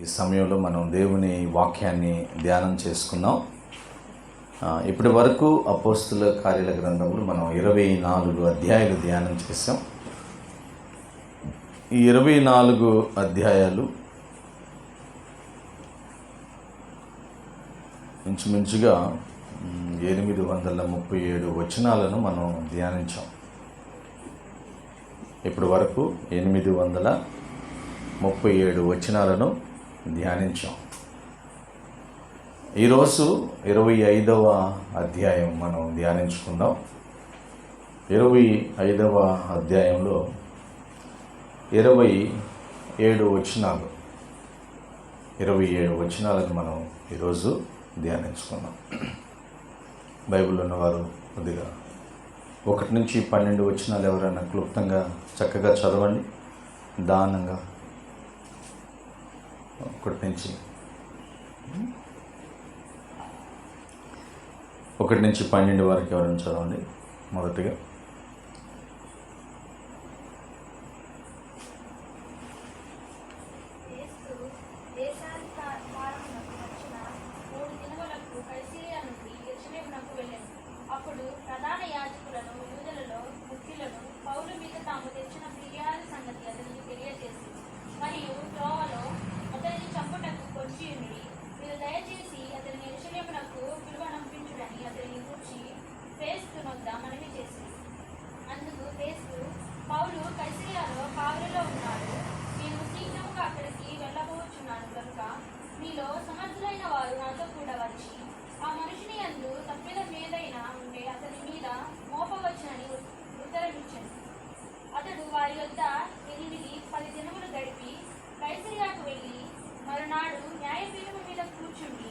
ఈ సమయంలో మనం దేవుని వాక్యాన్ని ధ్యానం చేసుకున్నాం. ఆ, ఇప్పటి వరకు అపోస్తుల కార్యాల గ్రంథంలో మనం ఇరవై నాలుగు అధ్యాయాలు ధ్యానం చేసాం ఈ ఇరవై నాలుగు అధ్యాయాలు ఇంచుమించుగా ఎనిమిది వందల ముప్పై ఏడు వచనాలను మనం ధ్యానించాం. ఇప్పటి వరకు ఎనిమిది వందల ముప్పై ఏడు వచనాలను ధ్యానించాం. ఈరోజు ఇరవై ఐదవ అధ్యాయం మనం ధ్యానించుకుందాం. ఇరవై ఐదవ అధ్యాయంలో ఇరవై ఏడు వచనాలు. ఇరవై ఏడు వచనాలను మనం ఈరోజు ధ్యానించుకుందాం. బైబిల్ ఉన్నవారు కొద్దిగా ఒకటి నుంచి పన్నెండు వచనాలు ఎవరైనా క్లుప్తంగా చక్కగా చదవండి. దానంగా ఒకటి నుంచి. ఒకటి నుంచి పన్నెండు వరకు ఎవరైనా చదవండి మొదటిగా క్రీస్తు దేశాధికారమునకు వచ్చిన మూడు దినములకు కైసరియా నుండి యెరూషలేమునకు వెళ్ళెను. అప్పుడు ప్రధాన యాజకులను యూదులలో ముఖ్యులను పౌలు మీద తాము తెచ్చిన ఫిర్యాదు సంగతి అతనికి తెలియజేసి మరియు త్రోవలో అతనిని చంపుటకు పొంచియుండి మీరు దయచేసి అతని యెరూషలేమునకు పిలువనంపించుడని అతనిని కూర్చి ఫేస్తునొద్ద మనవి చేసింది అందుకు ఫేస్తు పౌలు కైసరియాలో కావలిలో ఉన్నాడు నేను శీఘ్రముగా అక్కడికి వెళ్ళబోచున్నాను కనుక మీలో సమర్థులైన వారు నాతో కూడా వచ్చి ఆ మనుషుని యందు తప్పిదం ఏదైనా ఉంటే అతని మీద మోపవచ్చునని ఉత్తరమిచ్చాను అతడు వారి వద్ద ఎనిమిది పది దినములు గడిపి కైసరియాకు వెళ్ళి మరునాడు న్యాయపీఠము మీద కూర్చుండి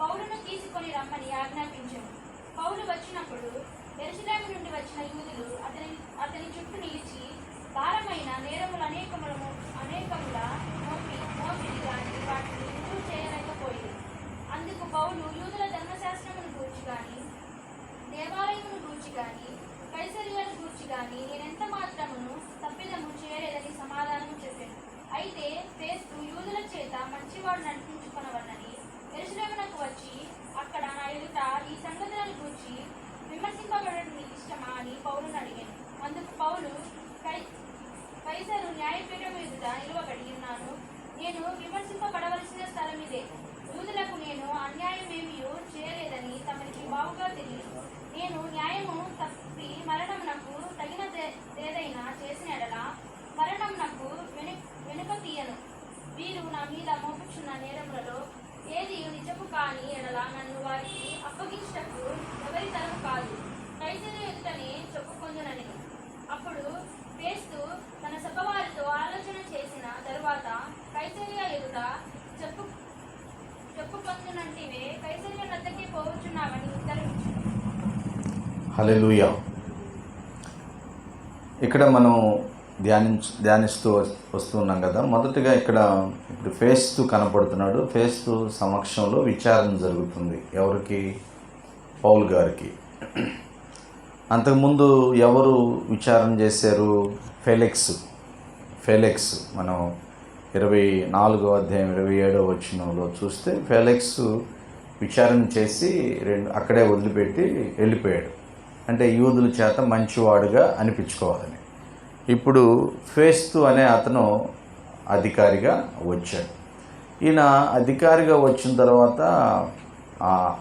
పౌలును తీసుకొని రమ్మని ఆజ్ఞాపించాను పౌలు వచ్చినప్పుడు ఎరుసలేము నుండి వచ్చిన యూదులు అతని అతని చుట్టూ నిలిచి భారమైన నేరములు అనేకముల అనేకముల మోపి మోపిడి గాని వాటిని రుజువు చేయలేకపోయింది అందుకు పౌలు యూదుల ధర్మశాస్త్రమును గూర్చి గాని దేవాలయమును గూర్చి గాని కైసరియాను గూర్చి గాని నేనెంత మాత్రమును తప్పిదము చేయలేదని సమాధానము చెప్పాను అయితే ఫేస్తు యూదుల చేత మంచివాడు నడిపించుకొనవన్నని ఎరుసలేమునకు వచ్చి అక్కడ నా ఎదుట ఈ సంగతులను గూర్చి విమర్శింపబడడం నీకు ఇష్టమా అని పౌలును అడిగాను అందుకు పౌలు కై కైసరు న్యాయపీఠం ఎదుట నిలువబడి ఉన్నాను నేను విమర్శింపబడవలసిన స్థలం ఇదే యూదులకు నేను అన్యాయమేమీ చేయలేదని తమకి బావుగా తెలియదు. నేను న్యాయము తప్పి మరణమునకు ఏదైనా చేసిన ఎడల నాకు వెను వెనుక తీయను. వీరు నా మీద మోపుచున్న నేరములలో ఏది నిజపు కాని ఎడల నన్ను వారికి అప్పగించటకు ఎవరి తరము కాదు. కైసరి ఎదుటనే చెప్పుకొందునని. అప్పుడు పేస్తు తన సభవారితో ఆలోచన చేసిన తరువాత కైసరియ ఎదుట చెప్పు చెప్పుకొందునంటివే కైసరియా వద్దకే పోవచ్చున్నావని హలెలుయ ఇక్కడ మనం ధ్యానించ ధ్యానిస్తూ వస్తున్నాం కదా. మొదటగా ఇక్కడ ఇప్పుడు ఫేస్తు కనపడుతున్నాడు. ఫేస్తు సమక్షంలో విచారణ జరుగుతుంది ఎవరికి? పౌల్ గారికి. అంతకుముందు ఎవరు విచారణ చేశారు? ఫెలెక్స్. ఫెలెక్స్ మనం ఇరవై నాలుగో అధ్యాయం ఇరవై ఏడో వచ్చినంలో చూస్తే ఫెలెక్స్ విచారణ చేసి రెండు అక్కడే వదిలిపెట్టి వెళ్ళిపోయాడు. అంటే యూదుల చేత మంచివాడుగా అనిపించుకోవాలని. ఇప్పుడు ఫేస్తు అనే అతను అధికారిగా వచ్చాడు. ఈయన అధికారిగా వచ్చిన తర్వాత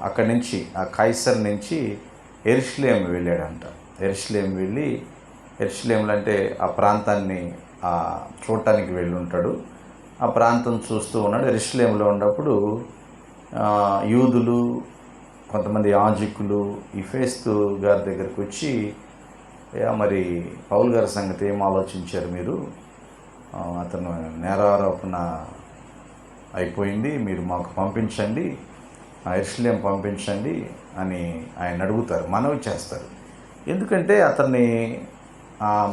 అక్కడి నుంచి ఆ కైసర్ నుంచి ఎరుషులేం వెళ్ళాడంట. ఎరుషులేం వెళ్ళి ఎరుషులేంలు అంటే ఆ ప్రాంతాన్ని చూడటానికి వెళ్ళి ఉంటాడు ఆ ప్రాంతం చూస్తూ ఉన్నాడు. ఎరుషులేంలో ఉన్నప్పుడు యూదులు కొంతమంది యాజకులు ఈ ఫేస్తు గారి దగ్గరికి వచ్చి మరి పౌల్ గారి సంగతి ఏం ఆలోచించారు మీరు? అతను నేరారోపణ అయిపోయింది మీరు మాకు పంపించండి ఆ పంపించండి అని ఆయన అడుగుతారు మనవి చేస్తారు. ఎందుకంటే అతన్ని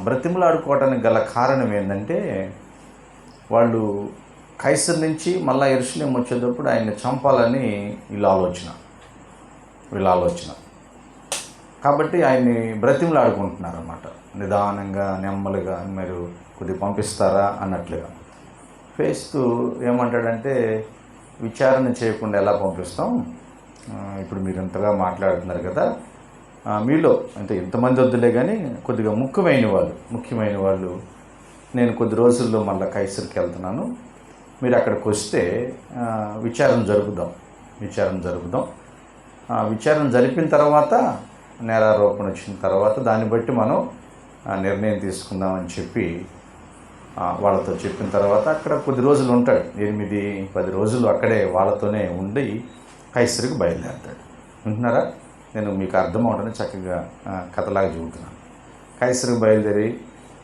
బ్రతిమలాడుకోవడానికి గల కారణం ఏంటంటే వాళ్ళు కైసర్ నుంచి మళ్ళీ ఎరుసలేం వచ్చేటప్పుడు ఆయన్ని చంపాలని వీళ్ళ ఆలోచన. వీళ్ళ ఆలోచన కాబట్టి ఆయన్ని బ్రతిమలాడుకుంటున్నారన్నమాట. నిదానంగా నెమ్మదిగా మీరు కొద్దిగా పంపిస్తారా అన్నట్లుగా. ఫేస్తూ ఏమంటాడంటే విచారణ చేయకుండా ఎలా పంపిస్తాం? ఇప్పుడు మీరు ఇంతగా మాట్లాడుతున్నారు కదా. మీలో అంటే ఇంతమంది వద్దులే కానీ కొద్దిగా ముఖ్యమైన వాళ్ళు ముఖ్యమైన వాళ్ళు నేను కొద్ది రోజుల్లో మళ్ళీ కైసరికి వెళ్తున్నాను. మీరు అక్కడికి వస్తే విచారణ జరుపుదాం. విచారణ జరుపుదాం. విచారణ జరిపిన తర్వాత నేరారోపణ వచ్చిన తర్వాత దాన్ని బట్టి మనం నిర్ణయం తీసుకుందామని చెప్పి వాళ్ళతో చెప్పిన తర్వాత అక్కడ కొద్ది రోజులు ఉంటాడు. ఎనిమిది పది రోజులు అక్కడే వాళ్ళతోనే ఉండి కైసరికి బయలుదేరుతాడు. వింటున్నారా? నేను మీకు అర్థం అవడానికి చక్కగా కథలాగా చూపుతున్నాను కైసరికి బయలుదేరి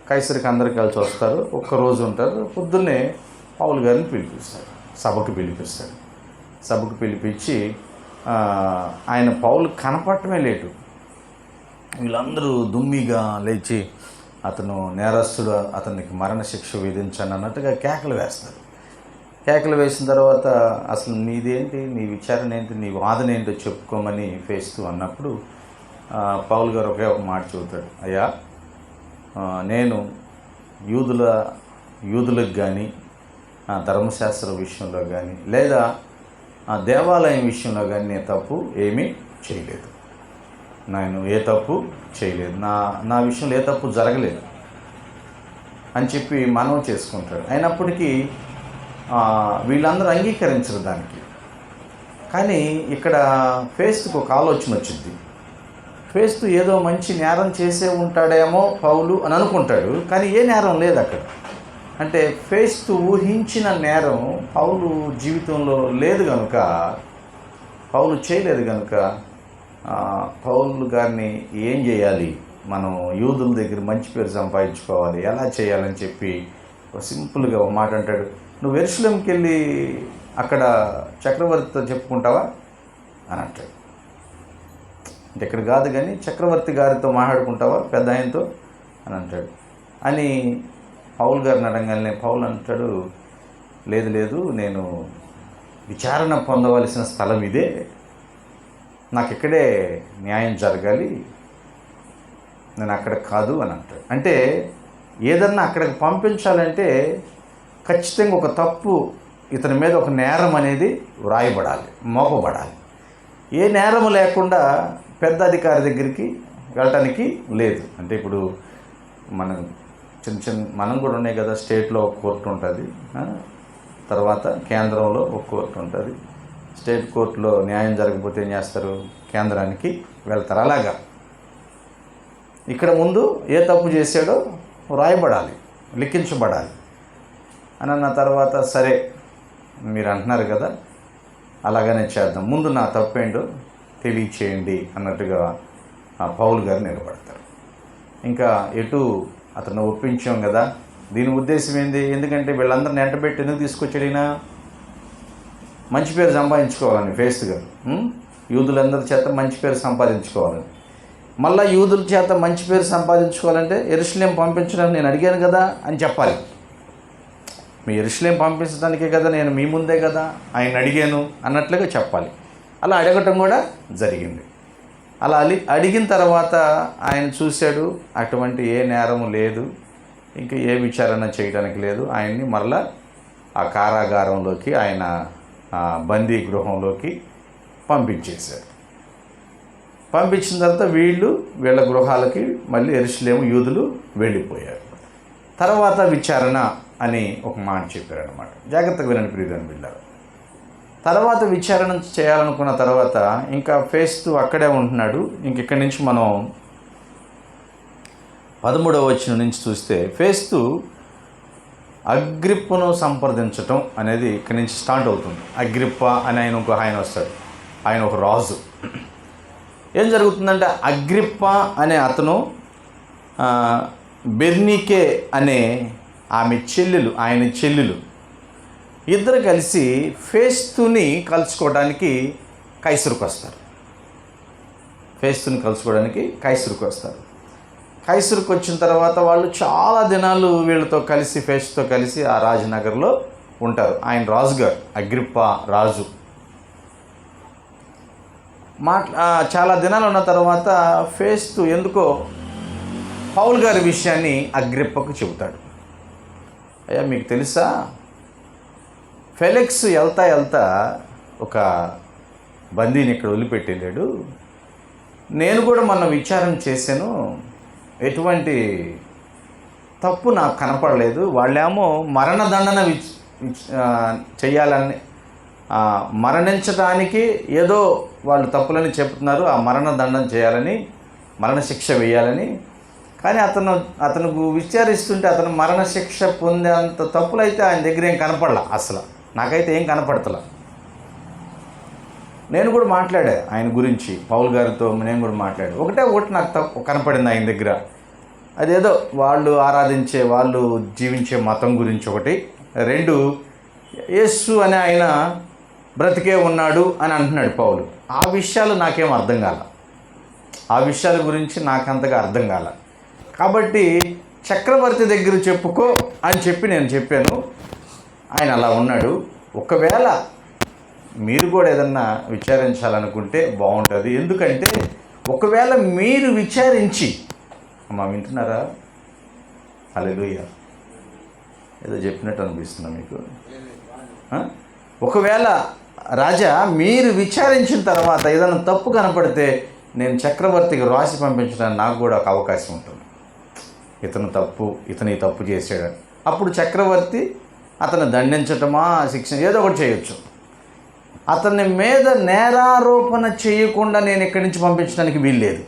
కైసరికి అందరు కలిసి వస్తారు. ఒక్క రోజు ఉంటారు. పొద్దున్నే పావులు గారిని పిలిపిస్తాడు సభకు పిలిపిస్తాడు సభకు పిలిపించి ఆయన పౌలు కనపడటమే లేటు. వీళ్ళందరూ దుమ్మిగా లేచి అతను నేరస్తుడు అతనికి మరణశిక్ష విధించాను అన్నట్టుగా కేకలు వేస్తారు. కేకలు వేసిన తర్వాత అసలు నీదేంటి నీ విచారణ ఏంటి నీ వాదన ఏంటో చెప్పుకోమని ఫేస్తూ అన్నప్పుడు పౌల్ గారు ఒకే ఒక మాట చెబుతాడు. అయ్యా నేను యూదుల యూదులకు కానీ ధర్మశాస్త్ర విషయంలో కానీ లేదా ఆ దేవాలయం విషయంలో కానీ నేను తప్పు ఏమీ చేయలేదు. నేను ఏ తప్పు చేయలేదు. నా నా విషయంలో ఏ తప్పు జరగలేదు అని చెప్పి మనవి చేసుకుంటాడు. అయినప్పటికీ వీళ్ళందరూ అంగీకరించరు దానికి. కానీ ఇక్కడ ఫేస్కు ఒక ఆలోచన వచ్చింది. ఫేస్తు ఏదో మంచి నేరం చేసే ఉంటాడేమో పౌలు అని అనుకుంటాడు. కానీ ఏ నేరం లేదు అక్కడ. అంటే ఫేస్తు ఊహించిన నేరం పౌలు జీవితంలో లేదు కనుక పౌలు చేయలేదు కనుక పౌలు గారిని ఏం చేయాలి? మనం యూదుల దగ్గర మంచి పేరు సంపాదించుకోవాలి ఎలా చేయాలని చెప్పి ఒక సింపుల్గా ఒక మాట అంటాడు. నువ్వు ఎరుసలంకి వెళ్ళి అక్కడ చక్రవర్తితో చెప్పుకుంటావా? అని అంటాడు. అంటే ఇక్కడ కాదు కానీ చక్రవర్తి గారితో మాట్లాడుకుంటావా పెద్ద ఆయనతో అని అంటాడు. అని పౌల్ గారిని అడగానే పౌల్ అంటాడు లేదు లేదు నేను విచారణ పొందవలసిన స్థలం ఇదే. నాకు ఇక్కడే న్యాయం జరగాలి. నేను అక్కడ కాదు అని అంటాడు. అంటే ఏదన్నా అక్కడికి పంపించాలంటే ఖచ్చితంగా ఒక తప్పు ఇతని మీద ఒక నేరం అనేది వ్రాయబడాలి మోపబడాలి. ఏ నేరం లేకుండా పెద్ద అధికారి దగ్గరికి వెళ్ళటానికి లేదు. అంటే ఇప్పుడు మనం చిన్న చిన్న మనం కూడా ఉన్నాయి కదా స్టేట్లో ఒక కోర్టు ఉంటుంది. తర్వాత కేంద్రంలో ఒక కోర్టు ఉంటుంది. స్టేట్ కోర్టులో న్యాయం జరగకపోతే ఏం చేస్తారు? కేంద్రానికి వెళ్తారు. అలాగా. ఇక్కడ ముందు ఏ తప్పు చేశాడో రాయబడాలి లిఖించబడాలి. అని అన్న తర్వాత సరే మీరు అంటున్నారు కదా అలాగనే చేద్దాం. ముందు నా తప్పేంటో తెలియచేయండి అన్నట్టుగా ఆ పౌల్ గారు నిలబడతారు. ఇంకా ఎటు అతను ఒప్పించాం కదా. దీని ఉద్దేశం ఏంది? ఎందుకంటే వీళ్ళందరిని ఎంటబెట్టి ఎందుకు తీసుకొచ్చాడినా మంచి పేరు సంపాదించుకోవాలని ఫేస్గా గారు. యూదులందరి చేత మంచి పేరు సంపాదించుకోవాలని. మళ్ళీ యూదుల చేత మంచి పేరు సంపాదించుకోవాలంటే ఎరుసలేం పంపించడానికి నేను అడిగాను కదా అని చెప్పాలి. మీ ఎరుసలేం పంపించడానికే కదా నేను మీ ముందే కదా? ఆయన అడిగాను అన్నట్లుగా చెప్పాలి. అలా అడగటం కూడా జరిగింది. అలా అలి అడిగిన తర్వాత ఆయన చూశాడు అటువంటి ఏ నేరము లేదు ఇంకా ఏ విచారణ చేయడానికి లేదు. ఆయన్ని మరలా ఆ కారాగారంలోకి ఆయన బందీ గృహంలోకి పంపించేశారు. పంపించిన తర్వాత వీళ్ళు వీళ్ళ గృహాలకి మళ్ళీ ఎరుసలేము యూదులు వెళ్ళిపోయారు. తర్వాత విచారణ అని ఒక మాట చెప్పారనమాట జాగ్రత్తగా వినండి ప్రియదని వెళ్ళారు తర్వాత విచారణ చేయాలనుకున్న తర్వాత ఇంకా ఫేస్తూ అక్కడే ఉంటున్నాడు. ఇంక ఇక్కడి నుంచి మనం పదమూడవ వచ్చిన నుంచి చూస్తే ఫేస్తు అగ్రిప్పను సంప్రదించటం అనేది ఇక్కడి నుంచి స్టార్ట్ అవుతుంది. అగ్రిప్ప అని ఆయన ఒక ఆయన వస్తాడు. ఆయన ఒక రాజు. ఏం జరుగుతుందంటే అగ్రిప్ప అనే అతను బెర్నికే అనే ఆమె చెల్లెలు ఆయన చెల్లెలు ఇద్దరు కలిసి ఫేస్తుని కలుసుకోవడానికి కైసరుకు వస్తారు. ఫేస్తుని కలుసుకోవడానికి కైసరుకు వస్తారు. కైసరుకు వచ్చిన తర్వాత వాళ్ళు చాలా దినాలు వీళ్ళతో కలిసి ఫేస్తో కలిసి ఆ రాజనగర్లో ఉంటారు. ఆయన రాజుగారు అగ్రిప్ప రాజు. మాట్లా చాలా దినాలు ఉన్న తర్వాత ఫేస్తు ఎందుకో పౌల్ గారి విషయాన్ని అగ్రిప్పకు చెబుతాడు. అయ్యా మీకు తెలుసా? ఫెలిక్స్ వెళ్తా వెళ్తా ఒక బందీని ఇక్కడ వదిలిపెట్టి నేను కూడా మొన్న విచారం చేశాను. ఎటువంటి తప్పు నాకు కనపడలేదు. వాళ్ళేమో మరణదండన విచ్ చేయాలని మరణించడానికి ఏదో వాళ్ళు తప్పులని చెప్తున్నారు ఆ మరణదండం చేయాలని మరణశిక్ష వేయాలని. కానీ అతను అతను విచారిస్తుంటే అతను మరణశిక్ష పొందేంత తప్పులైతే ఆయన దగ్గర ఏం కనపడలా అసలు. నాకైతే ఏం కనపడతలే. నేను కూడా మాట్లాడా ఆయన గురించి పౌల్ గారితో నేను కూడా మాట్లాడా. ఒకటే ఒకటి నాకు తప్పు కనపడింది ఆయన దగ్గర. అదేదో వాళ్ళు ఆరాధించే వాళ్ళు జీవించే మతం గురించి ఒకటి. రెండు యేసు అనే ఆయన బ్రతికే ఉన్నాడు అని అంటున్నాడు పౌలు. ఆ విషయాలు నాకేం అర్థం కాల. ఆ విషయాల గురించి నాకంతగా అర్థం కాల. కాబట్టి చక్రవర్తి దగ్గర చెప్పుకో అని చెప్పి నేను చెప్పాను. ఆయన అలా ఉన్నాడు. ఒకవేళ మీరు కూడా ఏదన్నా విచారించాలనుకుంటే బాగుంటుంది. ఎందుకంటే ఒకవేళ మీరు విచారించి అమ్మ వింటున్నారా? అలెలుయ్య ఏదో చెప్పినట్టు అనిపిస్తున్నా మీకు? ఒకవేళ రాజా మీరు విచారించిన తర్వాత ఏదైనా తప్పు కనపడితే నేను చక్రవర్తికి రాసి పంపించడానికి నాకు కూడా ఒక అవకాశం ఉంటుంది. ఇతను తప్పు ఇతను ఈ తప్పు చేసాడు అప్పుడు చక్రవర్తి అతను దండించటమా శిక్ష ఏదో ఒకటి చేయొచ్చు. అతని మీద నేరారోపణ చేయకుండా నేను ఇక్కడి నుంచి పంపించడానికి వీల్లేదు.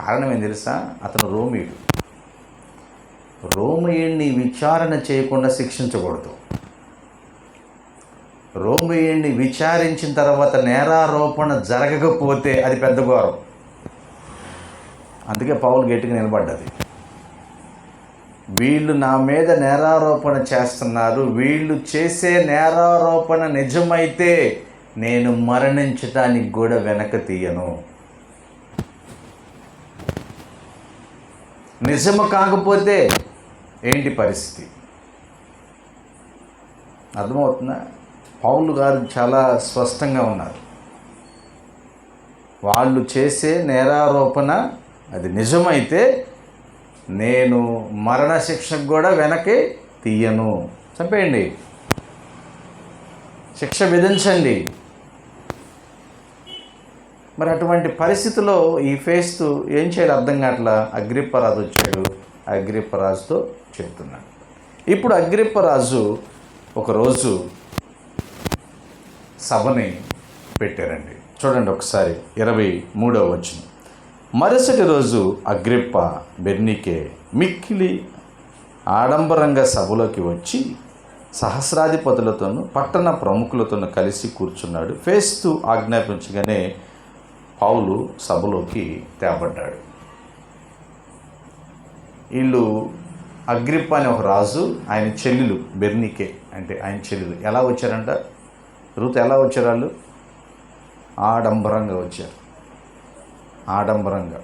కారణం ఏం తెలుసా? అతను రోమియుడు. రోమియుడిని విచారణ చేయకుండా శిక్షించకూడదు. రోమియుడిని విచారించిన తర్వాత నేరారోపణ జరగకపోతే అది పెద్ద ఘోరం. అందుకే పౌలు గట్టిగా నిలబడ్డది. వీళ్ళు నా మీద నేరారోపణ చేస్తున్నారు. వీళ్ళు చేసే నేరారోపణ నిజమైతే నేను మరణించటానికి కూడా వెనక తీయను. నిజము కాకపోతే ఏంటి పరిస్థితి? అర్థమవుతుందా? పౌలు గారు చాలా స్పష్టంగా ఉన్నారు. వాళ్ళు చేసే నేరారోపణ అది నిజమైతే నేను మరణశిక్షకు కూడా వెనక్కి తీయను. చంపేయండి. శిక్ష విధించండి. మరి అటువంటి పరిస్థితిలో ఈ ఫేస్తు ఏం చేయాలి? అర్థం కావట్లా? అగ్రిప్పరాజు వచ్చాడు. అగ్రిప్పరాజుతో చెప్తున్నాడు ఇప్పుడు అగ్రిప్పరాజు ఒకరోజు సభని పెట్టారండి. చూడండి ఒకసారి ఇరవై మూడవ వచ్చిన మరుసటి రోజు అగ్రిప్ప బెర్నికే మిక్కిలి ఆడంబరంగా సభలోకి వచ్చి సహస్రాధిపతులతోనూ పట్టణ ప్రముఖులతోనూ కలిసి కూర్చున్నాడు. ఫేస్తు ఆజ్ఞాపించగానే పౌలు సభలోకి తేబడ్డాడు. వీళ్ళు అగ్రిప్ప అనే ఒక రాజు ఆయన చెల్లెలు బెర్నికే అంటే ఆయన చెల్లెలు ఎలా వచ్చారంట? రుతు ఎలా వచ్చారు వాళ్ళు? ఆడంబరంగా వచ్చారు. ఆడంబరంగా.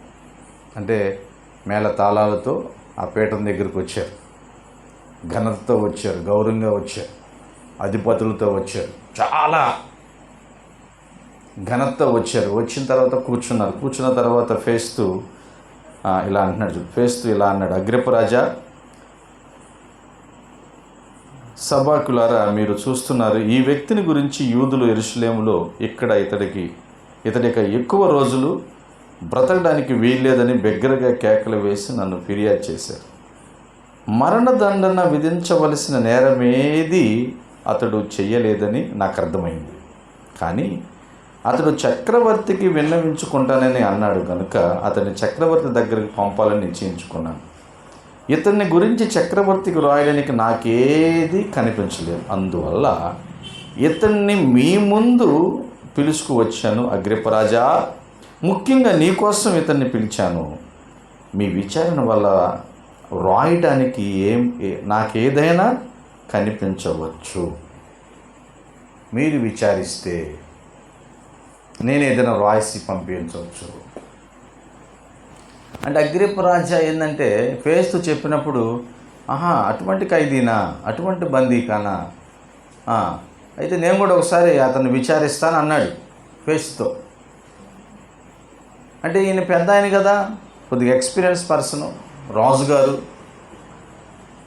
అంటే మేళ తాళాలతో ఆ పీఠం దగ్గరికి వచ్చారు. ఘనతతో వచ్చారు గౌరవంగా వచ్చారు అధిపతులతో వచ్చారు. చాలా ఘనతతో వచ్చారు. వచ్చిన తర్వాత కూర్చున్నారు. కూర్చున్న తర్వాత ఫేస్తూ ఇలా అంటున్నాడు ఫేస్తూ ఇలా అన్నాడు అగ్రిపరాజా సభాకులారా మీరు చూస్తున్నారు ఈ వ్యక్తిని గురించి యూదులు ఎరుషులేములో ఇక్కడ ఇతడికి ఇతడిక ఎక్కువ రోజులు బ్రతకడానికి వీల్లేదని బిగ్గరగా కేకలు వేసి నన్ను ఫిర్యాదు చేశారు. మరణదండన విధించవలసిన నేరమేది అతడు చెయ్యలేదని నాకు అర్థమైంది కానీ అతడు చక్రవర్తికి విన్నవించుకుంటానని అన్నాడు కనుక అతన్ని చక్రవర్తి దగ్గరికి పంపాలని నిశ్చయించుకున్నాను. ఇతన్ని గురించి చక్రవర్తికి రాయడానికి నాకేది కనిపించలేదు. అందువల్ల ఇతన్ని మీ ముందు పిలుచుకు వచ్చాను అగ్రిపరాజా. ముఖ్యంగా నీకోసం ఇతన్ని పిలిచాను. మీ విచారణ వల్ల రాయడానికి ఏం నాకేదైనా కనిపించవచ్చు. మీరు విచారిస్తే నేను ఏదైనా రాసి పంపించవచ్చు. అంటే అగ్రిప్ప రాజా ఏంటంటే ఫేస్తో చెప్పినప్పుడు ఆహా అటువంటి ఖైదీనా? అటువంటి బందీకానా అయితే నేను కూడా ఒకసారి అతను విచారిస్తాను అన్నాడు ఫేస్తో అంటే ఈయన పెద్ద ఆయన కదా కొద్దిగా ఎక్స్పీరియన్స్ పర్సన్ రాజుగారు.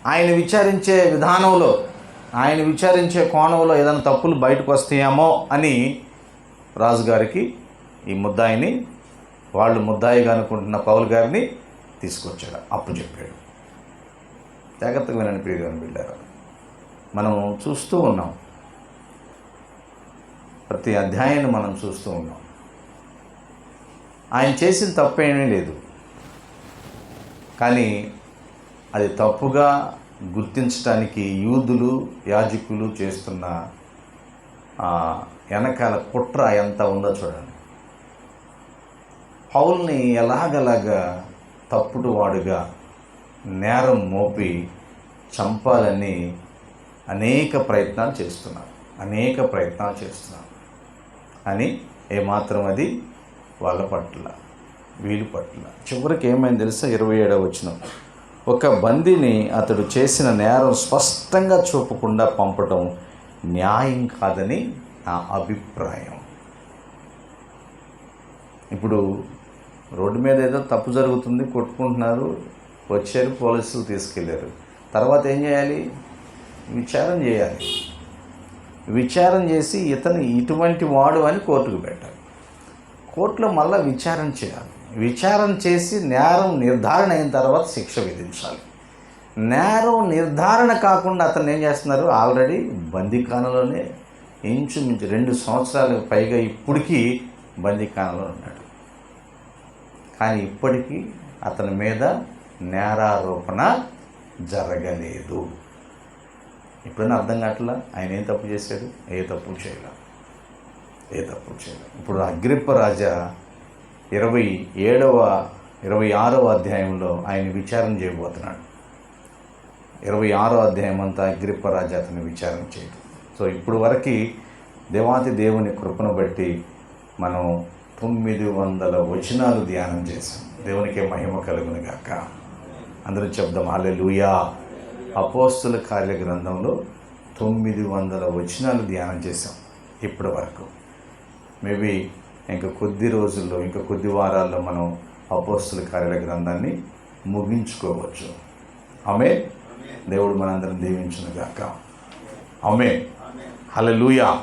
ఆయన విచారించే విధానంలో ఆయన విచారించే కోణంలో ఏదైనా తప్పులు బయటకు వస్తాయేమో అని రాజుగారికి ఈ ముద్దాయిని వాళ్ళు ముద్దాయిగా అనుకుంటున్న పౌల్ గారిని తీసుకొచ్చాడు అప్పు చెప్పాడు. జాగ్రత్తగా వినండి ప్రియగాని వెళ్ళారు మనం చూస్తూ ఉన్నాం. ప్రతి అధ్యాయాన్ని మనం చూస్తూ ఉన్నాం. ఆయన చేసిన తప్పేమీ లేదు. కానీ అది తప్పుగా గుర్తించడానికి యూదులు యాజకులు చేస్తున్న ఆ, వెనకాల కుట్ర ఎంత ఉందో చూడండి. పౌల్ని ఎలాగలాగా తప్పుడు వాడుగా నేరం మోపి చంపాలని అనేక ప్రయత్నాలు చేస్తున్నారు. అనేక ప్రయత్నాలు చేస్తున్నారు. అని ఏమాత్రం అది వాళ్ళ పట్ల వీళ్ళ పట్ల. చివరికి ఏమైంది తెలుసా? ఇరవై ఏడవ వచ్చిన ఒక బందీని అతడు చేసిన నేరం స్పష్టంగా చూపకుండా పంపటం న్యాయం కాదని నా అభిప్రాయం. ఇప్పుడు రోడ్డు మీద ఏదో తప్పు జరుగుతుంది కొట్టుకుంటున్నారు వచ్చారు పోలీసులు తీసుకెళ్ళారు తర్వాత ఏం చేయాలి? విచారం చేయాలి. విచారం చేసి ఇతను ఇటువంటి వాడు అని కోర్టుకు పెట్టాలి. కోర్టులో మళ్ళీ విచారణ చేయాలి. విచారణ చేసి నేరం నిర్ధారణ అయిన తర్వాత శిక్ష విధించాలి. నేరం నిర్ధారణ కాకుండా అతను ఏం చేస్తున్నారు? ఆల్రెడీ బందీఖానలోనే ఇంచుమించు రెండు సంవత్సరాలకు పైగా ఇప్పటికీ బందీఖానలో ఉన్నాడు. కానీ ఇప్పటికీ అతని మీద నేరారోపణ జరగలేదు. ఇప్పుడైనా అర్థం కావట్లా? ఆయన ఏం తప్పు చేశాడు? ఏ తప్పు చేయలేదు. ఏ తప్పు చేయలేదు ఇప్పుడు అగ్రిప్ప రాజా ఇరవై ఏడవ ఇరవై ఆరవ అధ్యాయంలో ఆయన విచారణ చేయబోతున్నాడు. ఇరవై ఆరో అధ్యాయం అంతా అగ్రిప్ప రాజా అతను విచారణ చేయడం సో ఇప్పుడు వరకు దేవాతి దేవుని కృపను బట్టి మనం తొమ్మిది వందల వచనాలు ధ్యానం చేశాం. దేవునికే మహిమ కలుగును గాక. అందరూ చెప్దాం లూయా అపోస్తుల కార్య గ్రంథంలో తొమ్మిది వందల వచనాలు ధ్యానం చేశాం ఇప్పటి వరకు. మేబీ ఇంకా కొద్ది రోజుల్లో ఇంకా కొద్ది వారాల్లో మనం అపోస్తుల కార్యాల గ్రంథాన్ని ముగించుకోవచ్చు. ఆమె దేవుడు మనందరం దీవించును గాక ఆమె హల్లెలూయా.